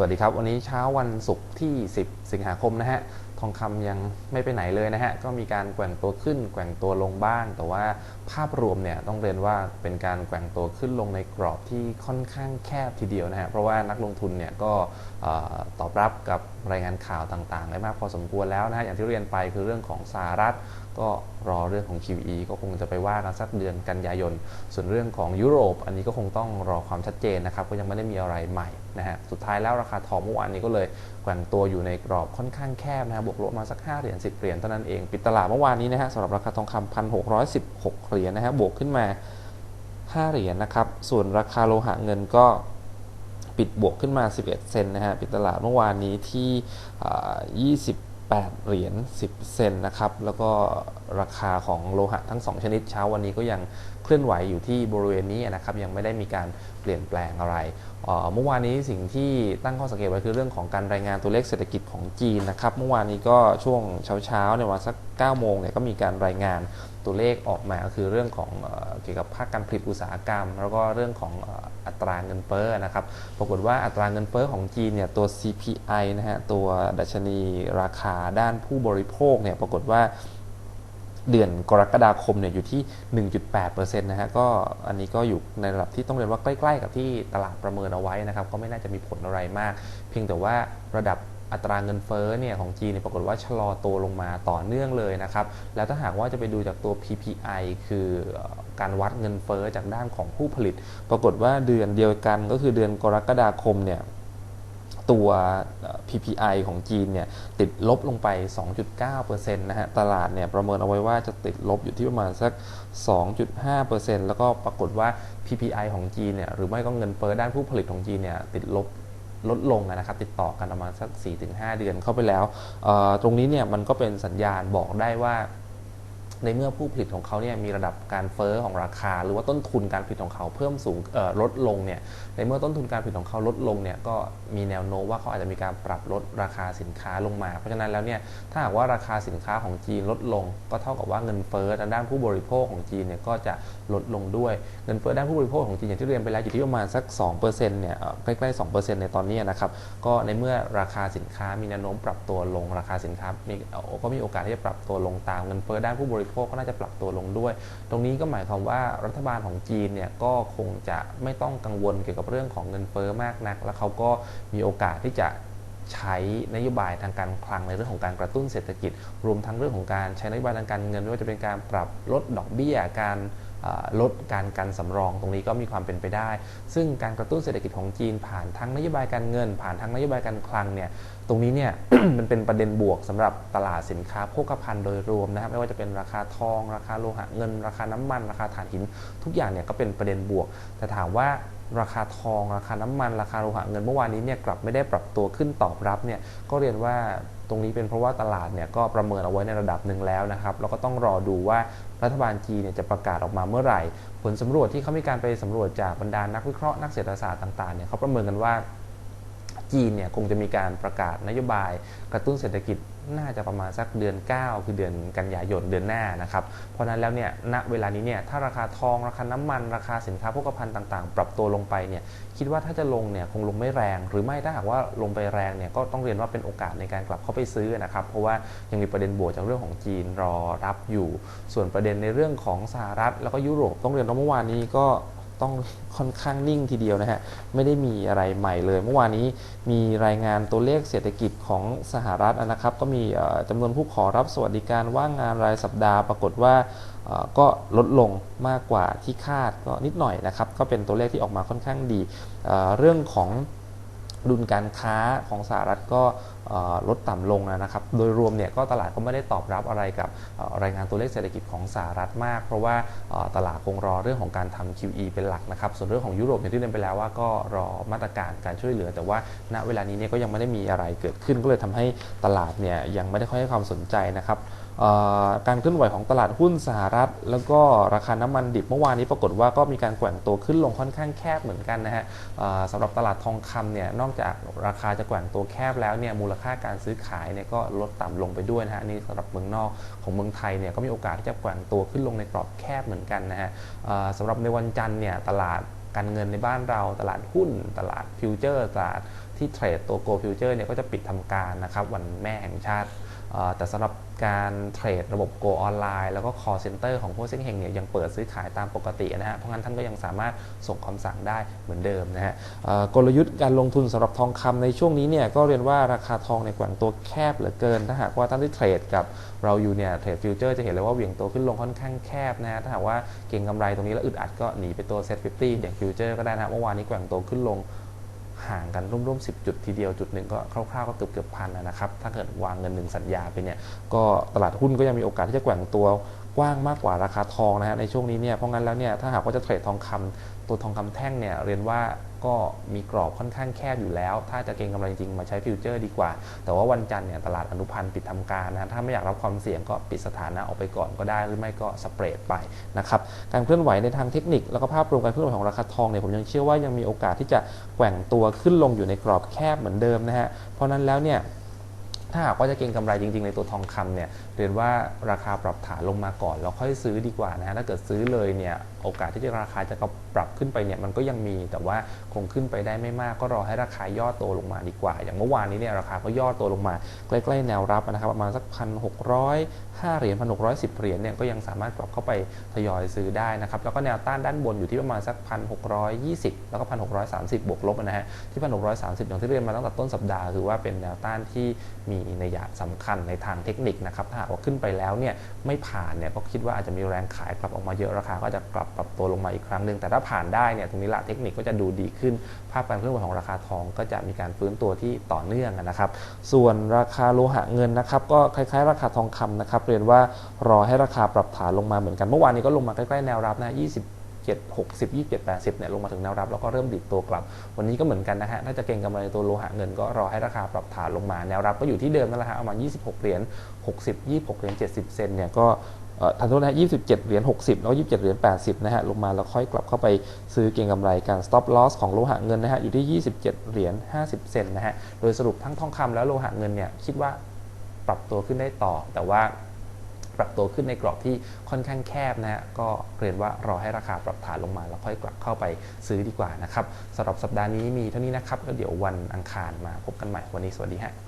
สวัสดีครับ วันนี้เช้าวันศุกร์ที่ 10 สิงหาคมนะฮะทองคำยังไม่ไปไหนเลยนะฮะก็มีการแกว่งตัวขึ้น แกว่งตัวลงบ้าง แต่ว่าภาพรวมเนี่ยต้องเรียนว่าเป็นการแกว่งตัวขึ้นลงในกรอบที่ค่อนข้างแคบทีเดียวนะฮะเพราะว่านักลงทุนเนี่ยก็ตอบรับกับรายงานข่าวต่างๆได้มากพอสมควรแล้วนะฮะอย่างที่เรียนไปคือเรื่องของสหรัฐก็รอเรื่องของ QE ก็คงจะไปว่ากันสักเดือนกันยายน ส่วนเรื่องของยุโรป อันนี้ก็คงต้องรอความชัดเจนนะครับ ก็ยังไม่ได้มีอะไรใหม่นะฮะ สุดท้ายแล้วราคาทองเมื่อวานนี้ก็เลยแกว่งตัวอยู่ในกรอบค่อนข้างแคบนะครับบวกลบมาสัก 5 เหรียญ 10 เหรียญเท่านั้นเอง ปิดตลาดเมื่อวานนี้นะฮะสำหรับราคาทองคำพันหกเหรียญนะฮะ บวกขึ้นมา 5 เหรียญนะครับ ส่วนราคาโลหะเงินก็ปิดบวกขึ้นมา 11 เซนนะฮะ ปิดตลาดเมื่อวานนี้ที่ 20 8 เหรียญ 10 เซนนะครับ แล้วก็ราคาของโลหะทั้ง 2 ชนิดเช้าวันนี้ก็ยัง เคลื่อนไหวอยู่ที่บริเวณนี้นะครับยังไม่ได้มีการเปลี่ยนแปลงอะไรเมื่อวานนี้สิ่งที่ตั้งข้อสังเกตไว้คือเรื่องของการรายงานตัวเลขเศรษฐกิจของจีนนะครับเมื่อวานนี้ก็ช่วงเช้าๆในวันสัก9โมงเนี่ยก็มีการรายงานตัวเลขออกมาก็คือเรื่องของเกี่ยวกับภาคการผลิตอุตสาหกรรม แล้วก็เรื่องของอัตราเงินเฟ้อนะครับปรากฏว่าอัตราเงินเฟ้อของจีนเนี่ยตัว CPI นะฮะตัวดัชนีราคาด้านผู้บริโภคเนี่ยปรากฏว่า เดือนกรกฎาคมเนี่ยอยู่ที่ 1.8%นะฮะก็อันนี้ก็อยู่ในระดับที่ต้องเรียนว่าใกล้ ๆ กับที่ตลาดประเมินเอาไว้นะครับก็ไม่น่าจะมีผลอะไรมาก เพียงแต่ว่าระดับอัตราเงินเฟ้อเนี่ยของจีนเนี่ยปรากฏว่าชะลอตัวลงมาต่อเนื่องเลยนะครับ แล้วถ้าหากว่าจะไปดูจากตัว PPI คือการวัดเงินเฟ้อจากด้านของผู้ผลิต ปรากฏว่าเดือนเดียวกันก็คือเดือนกรกฎาคมเนี่ย ตัว PPI ของจีนเนี่ยติดลบลงไป 2.9%นะฮะ ตลาดเนี่ยประเมินเอาไว้ว่าจะติดลบอยู่ที่ประมาณสัก 2.5%แล้วก็ปรากฏว่า PPI ของจีนเนี่ยหรือไม่ก็เงินเฟ้อด้านผู้ผลิตของจีนเนี่ยติดลบลดลงนะครับติดต่อกันประมาณสัก 4-5 เดือนเข้าไปแล้ว ตรงนี้เนี่ยมันก็เป็นสัญญาณบอกได้ว่า ในเมื่อผู้ผลิตของเขาเนี่ยมีระดับการเฟอ้อของราคา หรือว่าต้นทุนการผลิตของเขาเพิ่มสูงลดลงเนี่ยในเมื่อต้นทุนการผลิตของเขาลดลงเนี่ยก็มีแนวโน้มว่าเขาอาจจะมีการปรับลดราคาสินค้าลงมา เพราะฉะนั้นแล้วเนี่ยถ้าหากว่าราคาสินค้าของจีนลดลง ก็เท่ากับว่าเงินเฟ้อด้านผู้บริโภคของจีนเนี่ยก็จะลดลงด้วยเงินเฟอ้อด้านผู้บริโภคของจีนอย่างที่เรียนไปแล้วอยู่ที่ประมาณสัก2%เนี่ยใกล้ๆ2%ในตอนนี้นะครับก็ในเมื่อราคาสินค้ามีแนวโน้มปรับตัวลงราคาสินค้ามีก็มีโอกาสที่จะปรับตัวลงตามเงินเฟ้อด้านผู้บริโภคก็น่าจะปรับตัวลงด้วย ตรงนี้ก็หมายความว่ารัฐบาลของจีนเนี่ยก็คงจะไม่ต้องกังวลเกี่ยวกับเรื่องของเงินเฟ้อมากนัก แล้วเขาก็มีโอกาสที่จะใช้นโยบายทางการคลังในเรื่องของการกระตุ้นเศรษฐกิจ รวมทั้งเรื่องของการใช้นโยบายทางการเงินไม่ว่าจะเป็นการปรับลดดอกเบี้ยการ ลดการกันสำรองตรงนี้ก็มีความเป็นไปได้ ซึ่งการกระตุ้นเศรษฐกิจของจีนผ่านทั้งนโยบายการเงิน ผ่านทั้งนโยบายการคลังเนี่ยตรงนี้เนี่ยมันเป็นประเด็นบวกสำหรับตลาดสินค้าโภคภัณฑ์โดยรวมนะครับไม่ว่าจะเป็นราคาทอง ราคาโลหะเงิน ราคาน้ำมัน ราคาถ่านหิน ทุกอย่างเนี่ยก็เป็นประเด็นบวก แต่ถามว่าราคาทอง ราคาน้ำมัน ราคาโลหะเงินเมื่อวานนี้เนี่ยกลับไม่ได้ปรับตัวขึ้นตอบรับเนี่ยก็เรียนว่า ตรงนี้เป็นเพราะว่าตลาดเนี่ยก็ประเมินเอาไว้ในระดับหนึ่งแล้วนะครับแล้วก็ต้องรอดูว่ารัฐบาลจีนเนี่ยจะประกาศออกมาเมื่อไหร่ ผลสำรวจที่เขามีการไปสำรวจจากบรรดานักวิเคราะห์นักเศรษฐศาสตร์ต่างๆเนี่ยเขาประเมินกันว่า จีนเนี่ยคงจะมีการประกาศนโยบายกระตุ้นเศรษฐกิจน่าจะประมาณสักเดือน 9 คือเดือนกันยายนเดือนหน้านะครับ เพราะนั้นแล้วเนี่ยณเวลานี้เนี่ยถ้าราคาทองราคาน้ำมันราคาสินค้าโภคภัณฑ์ต่างๆ ปรับตัวลงไปเนี่ยคิดว่าถ้าจะลงเนี่ยคงลงไม่แรง หรือไม่ถ้าหากว่าลงไปแรงเนี่ยก็ต้องเรียนว่าเป็นโอกาสในการกลับเข้าไปซื้อนะครับ เพราะว่ายังมีประเด็นบวกจากเรื่องของจีนรอรับอยู่ ส่วนประเด็นในเรื่องของสหรัฐแล้วก็ยุโรปต้องเรียนว่าเมื่อวานนี้ก็ ต้องค่อนข้างนิ่งทีเดียวนะฮะ ไม่ได้มีอะไรใหม่เลย เมื่อวานนี้มีรายงานตัวเลขเศรษฐกิจของสหรัฐนะครับ ก็มีจำนวนผู้ขอรับสวัสดิการว่างงานรายสัปดาห์ปรากฏว่าก็ลดลงมากกว่าที่คาดก็นิดหน่อยนะครับ ก็เป็นตัวเลขที่ออกมาค่อนข้างดี เรื่องของดุลการค้าของสหรัฐก็ ลดต่ำลงนะครับ โดยรวมเนี่ยก็ตลาดก็ไม่ได้ตอบรับอะไรกับรายงานตัวเลขเศรษฐกิจของสหรัฐมาก เพราะว่าตลาดคงรอเรื่องของการทำ QE เป็นหลักนะครับ ส่วนเรื่องของยุโรปอย่างที่เรียนไปแล้วว่าก็รอมาตรการการช่วยเหลือ แต่ว่าณเวลานี้เนี่ยก็ยังไม่ได้มีอะไรเกิดขึ้น ก็เลยทำให้ตลาดเนี่ยยังไม่ได้ค่อยให้ความสนใจนะครับการเคลื่อนไหวของตลาดหุ้นสหรัฐ แล้วก็ราคาน้ำมันดิบเมื่อวานนี้ปรากฏว่าก็มีการแกว่งตัวขึ้นลงค่อนข้างแคบเหมือนกันนะฮะสำหรับตลาดทองคำเนี่ยนอกจากราคาจะแกว่งตัวแคบแล้วเนี่ยมูลค่าการซื้อขายเนี่ยก็ลดต่ำลงไปด้วยนะฮะนี่สำหรับเมืองนอกของเมืองไทยเนี่ยก็มีโอกาสที่จะแกว่งตัวขึ้นลงในกรอบแคบเหมือนกันนะฮะสำหรับในวันจันทร์เนี่ยตลาดการเงินในบ้านเราตลาดหุ้น ตลาดฟิวเจอร์ตลาดที่เทรดตัวโกลฟิวเจอร์เนี่ยก็จะปิดทำการนะครับวันแม่แห่งชาติ แต่สำหรับการเทรดระบบ Go ออนไลน์แล้วก็ call center ของพวกเซ็งเฮงเนี่ยยังเปิดซื้อขายตามปกตินะฮะเพราะงั้นท่านก็ยังสามารถส่งคำสั่งได้เหมือนเดิมนะฮะกลยุทธ์การลงทุนสำหรับทองคำในช่วงนี้เนี่ยก็เรียนว่าราคาทองในแกว่งตัวแคบเหลือเกิน ถ้าหากว่าท่านที่เทรดกับเราอยู่เนี่ยเทรดฟิวเจอร์จะเห็นเลยว่าเหวี่ยงตัวขึ้นลงค่อนข้างแคบนะฮะถ้าหากว่าเก็งกำไรตรงนี้แล้วอึดอัดก็หนีไปตัวเซ็ตฟิเด็กฟิวเจอร์ก็ได้นะฮะเมื่อวานนี้แกว่งตัวขึ้นลง ห่างกันร่วมๆ10 จุดทีเดียวจุดหนึ่งก็คร่าวๆก็เกือบเกือบพันนะครับ ถ้าเกิดวางเงินหนึ่งสัญญาไปเนี่ยก็ตลาดหุ้นก็ยังมีโอกาสที่จะแกว่งตัว กว้างมากกว่าราคาทองนะฮะในช่วงนี้เนี่ยเพราะงั้นแล้วเนี่ยถ้าหากว่าจะเทรดทองคำตัวทองคำแท่งเนี่ยเรียนว่าก็มีกรอบค่อนข้างแคบอยู่แล้ว ถ้าจะเก็งกำไรจริงๆมาใช้ฟิวเจอร์ดีกว่า แต่ว่าวันจันทร์เนี่ยตลาดอนุพันธ์ปิดทำการนะถ้าไม่อยากรับความเสี่ยงก็ปิดสถานะออกไปก่อนก็ได้หรือไม่ก็สเปรดไปนะครับการเคลื่อนไหวในทางเทคนิคแล้วก็ภาพรวมการเคลื่อนไหวของราคาทองเนี่ยผมยังเชื่อว่ายังมีโอกาสที่จะแกว่งตัวขึ้นลงอยู่ในกรอบแคบเหมือนเดิมนะฮะเพราะนั้นแล้วเนี่ย ถ้าหากว่าจะเก็งกำไรจริง ๆ ในตัวทองคำเนี่ยเรียนว่าราคาปรับฐานลงมาก่อนแล้วค่อยซื้อดีกว่านะฮะถ้าเกิดซื้อเลยเนี่ยโอกาสที่จะราคาจะปรับขึ้นไปเนี่ยมันก็ยังมีแต่ว่าคงขึ้นไปได้ไม่มากก็รอให้ราคาย่อตัวลงมาดีกว่า อย่างเมื่อวานนี้เนี่ยราคาก็ย่อตัวลงมาใกล้ๆแนวรับนะครับประมาณสักพันหกร้อยห้าเหรียญพันหกร้อยสิบเหรียญเนี่ยก็ยังสามารถกลับเข้าไปทยอยซื้อได้นะครับแล้วก็แนวต้านด้านบนอยู่ที่ประมาณสักพันหกร้อยยี่สิบแล้วก็พันหกร้อยสามสิบบวกลบนะฮะที่พันหกร้อยสามสิบอย่างที่เรียนมาตั้งแต่ต้นสัปดาห์คือว่าเป็นแนวต้านที่มีนัยยะสำคัญในทางเทคนิคนะครับถ้าหากว่าขึ้นไปแล้วเนี่ยไม่ผ่านเนี่ยก็คิดว่าอาจจะมีแรงขายกลับออกมาเยอะราคาก็จะกลับปรับตัวลงมาอีกครั้งหนึ่งแต่ถ้าผ่านได้เนี่ยตรงนี้ละเทคนิคก็จะดูดีขึ้น ภาพการเคลื่อนไหวของราคาทองก็จะมีการฟื้นตัวที่ต่อเนื่องนะครับ ส่วนราคาโลหะเงินนะครับก็คล้ายๆ ราคาทองคำนะครับเรียนว่ารอให้ราคาปรับฐานลงมาเหมือนกันเมื่อวานนี้ก็ลงมาใกล้ๆแนวรับนะ20 7 60 27 80เนี่ยลงมาถึงแนวรับ แล้วก็เริ่มดิดตัวกลับ วันนี้ก็เหมือนกันนะฮะถ้าจะเก็งกำไรในตัวโลหะเงินก็รอให้ราคาปรับฐานลงมาแนวรับก็อยู่ที่เดิมนั่นแหละฮะประมาณ 26 เหรียญ60 26 เหรียญ70 เซนเนี่ยก็ทันโทษนะฮะ27 เหรียญ 60 แล้ว 27 เหรียญ 80 นะฮะ ลงมาแล้วค่อยกลับเข้าไปซื้อเก็งกำไรการ stop loss ของโลหะเงินนะฮะ อยู่ที่ 27 เหรียญ 50 เซนนะฮะ โดยสรุปทั้งทองคำแล้วโลหะเงินเนี่ย คิดว่าปรับตัวขึ้นได้ต่อ แต่ว่า ปรับตัวขึ้นในกรอบที่ค่อนข้างแคบนะฮะก็เรียนว่ารอให้ราคาปรับฐานลงมา แล้วค่อยกลับเข้าไปซื้อดีกว่านะครับสำหรับสัปดาห์นี้มีเท่านี้นะครับแล้วเดี๋ยววันอังคารมาพบกันใหม่วันนี้สวัสดีฮะ